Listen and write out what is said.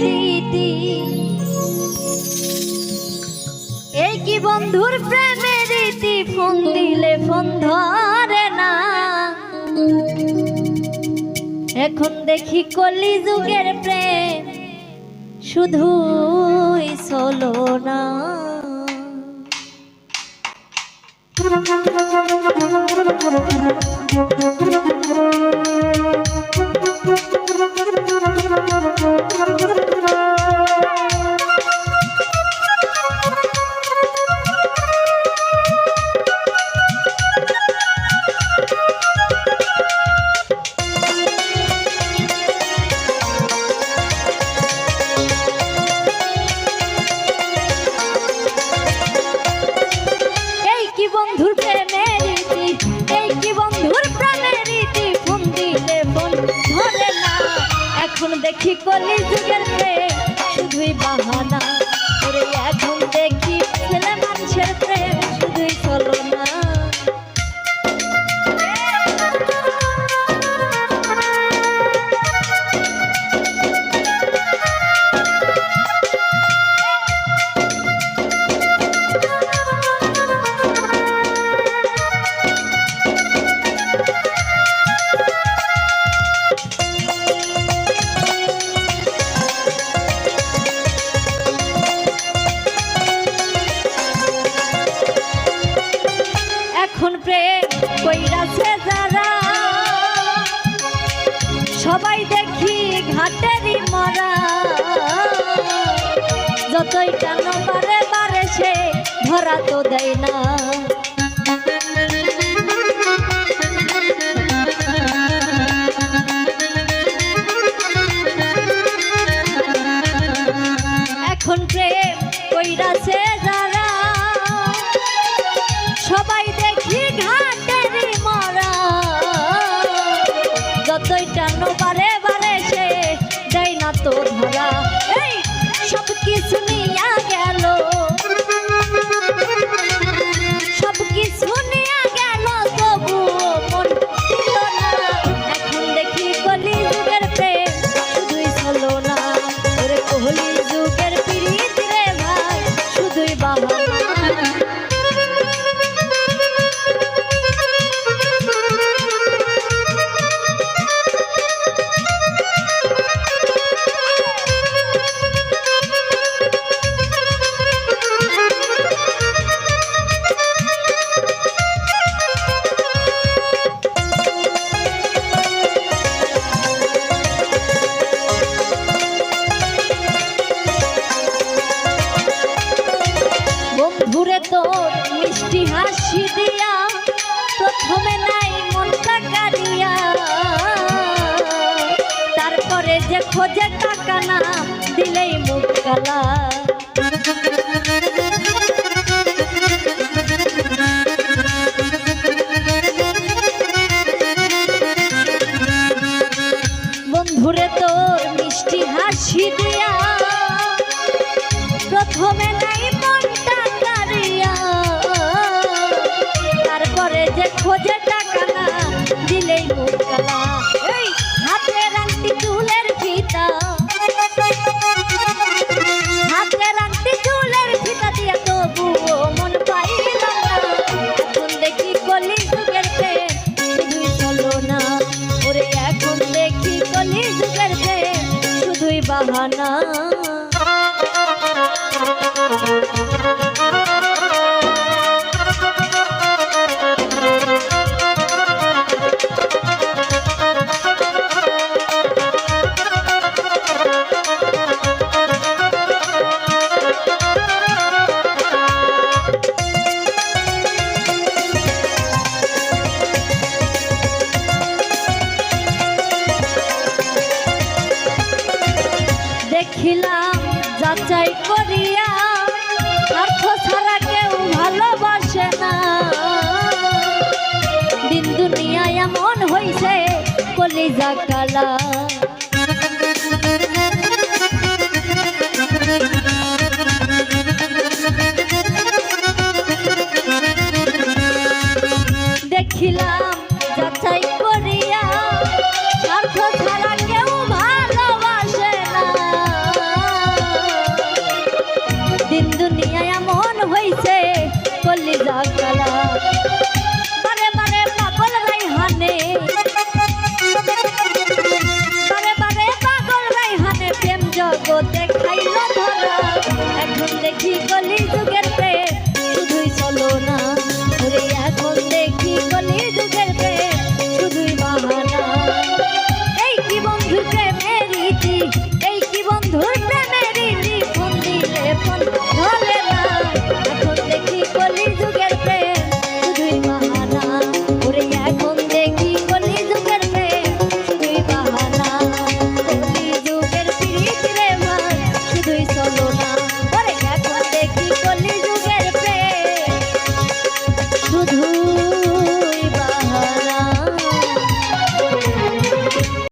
রীতি। এই কি বন্ধুর প্রেমের রীতি? ফোন দিলে ফোন ধরে না। এখন দেখি কলি যুগের প্রেম শুধুই চলো না। এই দেখি কলি যুগের প্রেম শুধুই বাহানা। সবাই দেখি ঘাটেরই মরা। যতই কেন বারে বারে সে ধরা তো দেয় না। এখন প্রেম কইরাছে তো ধরা খোঁজে টাকা না দিলেই মুখ কালা। বন্ধুরে তোর মিষ্টি হাসি দিয়া প্রথমে নাই বাহানা দেখিলাম যাচাই করিয়া অর্থ ছাড়া কেউ ভালোবাসে না। দিন দুনিয়া এমন হইছে কলিজা কালা